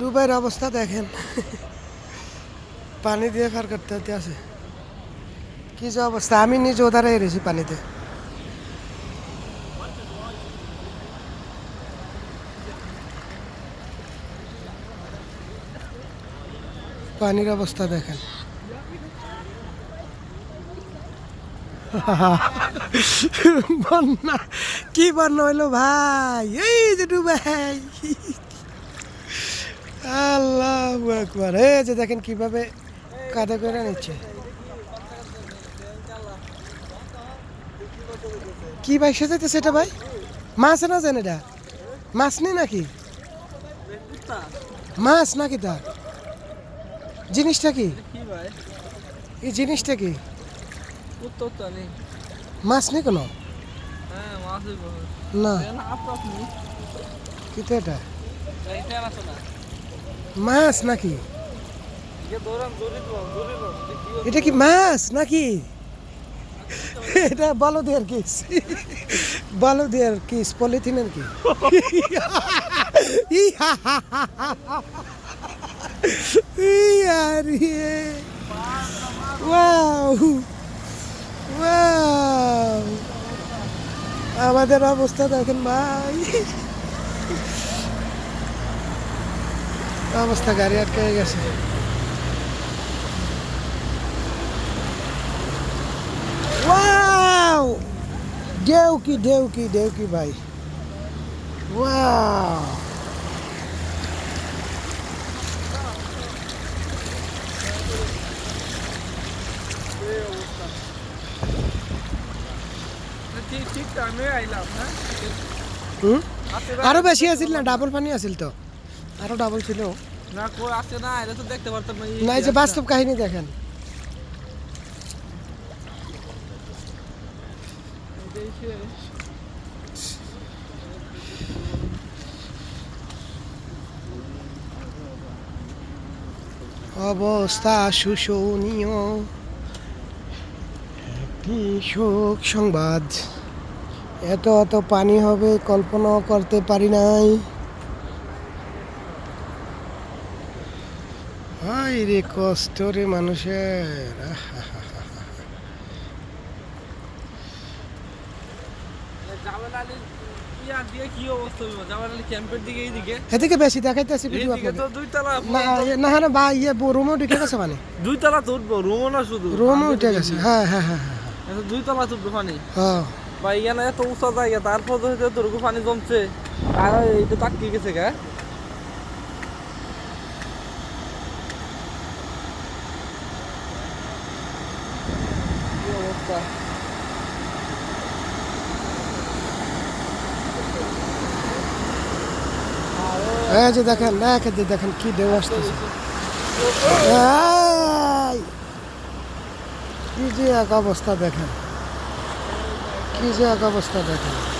দুবাইয়ের অবস্থা দেখেন। পানি দিয়ে ফার করতে হতে আছে। কি যে অবস্থা, আমি নিজে ওধারে হেরেছি পানিতে। পানির অবস্থা দেখেন। বন্যা, কি বন্যা হইল ভাই? এই যে ডুবাই আল্লাহ একবার এই যে দেখেন কীভাবে কাদা করে নিচ্ছে। কি ভাই সেজাইতে সেটা ভাই? মাছ না জান এটা? মাছ নেই নাকি? মাছ নাকি তা জিনিসটা কি? এই জিনিসটা কি? নেই। মাছ নেই কোনো? হ্যাঁ না। দেন আপনি আপনি কি এটা? মাছ নাকি? যে দৌড়ান দৌড়ি তো দৌড়ি তো দেখি এটা কি মাছ নাকি? এটা বলদের কিস। বলদের কিস পলিথিনের কি আমাদের অবস্থা দেখেন ভাই। অবস্থা গাড়ি আটকে গেছে ওয়াও ঢেউ কি ঢেউ কি ঢেউ কি ভাই ওয়াও ঠিক ঠিক টাইমে আইলাম হ্যাঁ হুম আছে আরও বেশি আছিল না ডাবল পানি আছিল তো আরও ডাবল ছিল। না কই আছে না এটা তো দেখতে পারতাম না না এই যে বাস্তব কাহিনী দেখেন। অবস্থা শোষণীয় শোক সংবাদ। এত এত পানি হবে কল্পনাও করতে পারি নাই। হাই রে কষ্ট রে মানুষের ইয়া এদিকে বেশি দেখাইতেছি ভিডিও আপনাদের। না না বা ইয়ে রুমও গেছে মানে। দুই তলা তো উঠবো রুমও না শুধু। রুমও উঠে গেছে। হ্যাঁ হ্যাঁ হ্যাঁ হ্যাঁ। দুই তলা তো পানি হ্যাঁ। বা এত উঁচা জায়গা তারপর তো হয়তো পানি জমছে। আর এইটা তাকিয়ে গেছে গা? অবস্থা এই যে দেখেন দেখেন যে দেখেন কি ঢেউ আসতেছে! কি যে এক অবস্থা দেখেন। কি যে এক অবস্থা দেখেন।